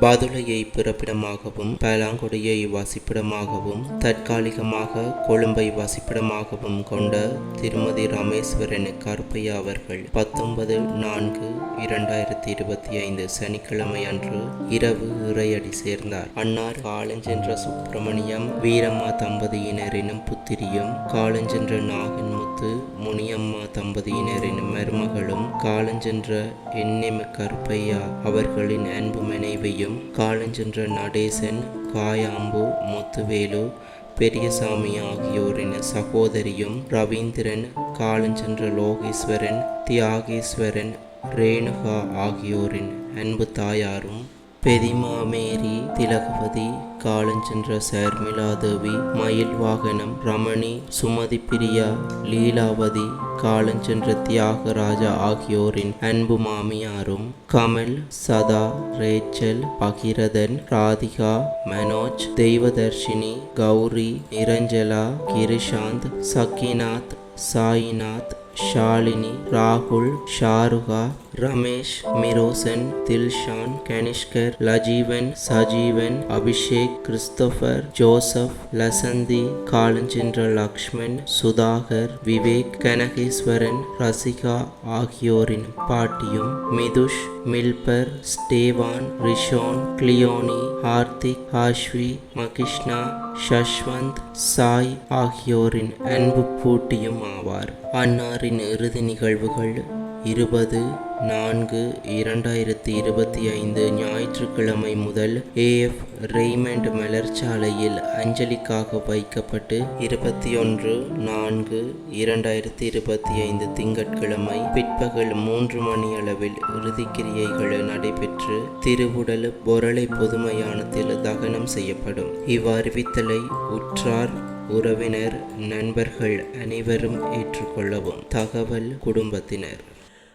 பாதுளையை பிறப்பிடமாகவும் பலாங்குடியை வசிப்பிடமாகவும் தற்காலிகமாக கொழும்பை வசிப்பிடமாகவும் கொண்ட திருமதி ராமேஸ்வரன் கருப்பையா அவர்கள் பத்தொன்பது நான்கு இரண்டாயிரத்தி இருபத்தி ஐந்து சனிக்கிழமை அன்று இரவு இறையடி சேர்ந்தார். அன்னார் காலஞ்சென்ற சுப்பிரமணியம் வீரம்மா தம்பதியினரினும் புத்திரியும் காலஞ்சென்ற நாகன்முத்து முனியம்மா தம்பதியினரின் மருமகளும் காலஞ்சென்ற எண்ணிம கருப்பையா அவர்களின் அன்பு மனைவியும் காலஞ்சென்ற நடேசன் காயாம்பு முத்துவேலு பெரியசாமி ஆகியோரின் சகோதரியும் ரவீந்திரன் காலஞ்சென்ற லோகேஸ்வரன் தியாகேஸ்வரன் ரேணுகா ஆகியோரின் அன்பு தாயாரும் பெரிமாமேரி திலகவதி காலஞ்சென்ற சேர்மிளாதேவி மயில் வாகனம் ரமணி சுமதி பிரியா லீலாவதி காலஞ்சென்ற தியாகராஜா ஆகியோரின் அன்பு மாமியாரும் கமல் சதா ரேச்சல் பகிரதன் ராதிகா மனோஜ் தெய்வதர்ஷினி கௌரி நிரஞ்சலா கிரிஷாந்த் சக்கிநாத் சாயிநாத் ஷாலினி ராகுல் ஷாருகா ரமேஷ் மிரோசன் தில்ஷான் கனிஷ்கர் லஜீவன் சஜீவன் அபிஷேக் கிறிஸ்தோபர் ஜோசப் லசந்தி காலஞ்சென்ற லக்ஷ்மண் சுதாகர் விவேக் கனகேஸ்வரன் ரசிகா ஆகியோரின் பாட்டியும் மிதுஷ் மில்பர் ஸ்டேவான் ரிஷோன் கிளியோனி ஹார்திக் ஆஷ்வி மகிஷ்னா ஷஷ்வந்த் சாய் ஆகியோரின் அன்பு பூட்டியும் ஆவார். அன்னாரின் இறுதி நிகழ்வுகள் இருபது நான்கு இரண்டாயிரத்தி இருபத்தி ஐந்து ஞாயிற்றுக்கிழமை முதல் ஏஎஃப் ரெய்மண்ட் மலர்ச்சாலையில் அஞ்சலிக்காக வைக்கப்பட்டு இருபத்தி ஒன்று நான்கு இரண்டாயிரத்தி இருபத்தி ஐந்து திங்கட்கிழமை பிற்பகல் மூன்று மணி அளவில் இறுதிக்கிரியைகள் நடைபெற்று திருவுடல் பொருளை பொதுமையானத்தில் தகனம் செய்யப்படும். இவ்வறிவித்தலை உற்றார் உறவினர் நண்பர்கள் அனைவரும் ஏற்றுக்கொள்ளவும். தகவல் குடும்பத்தினர்.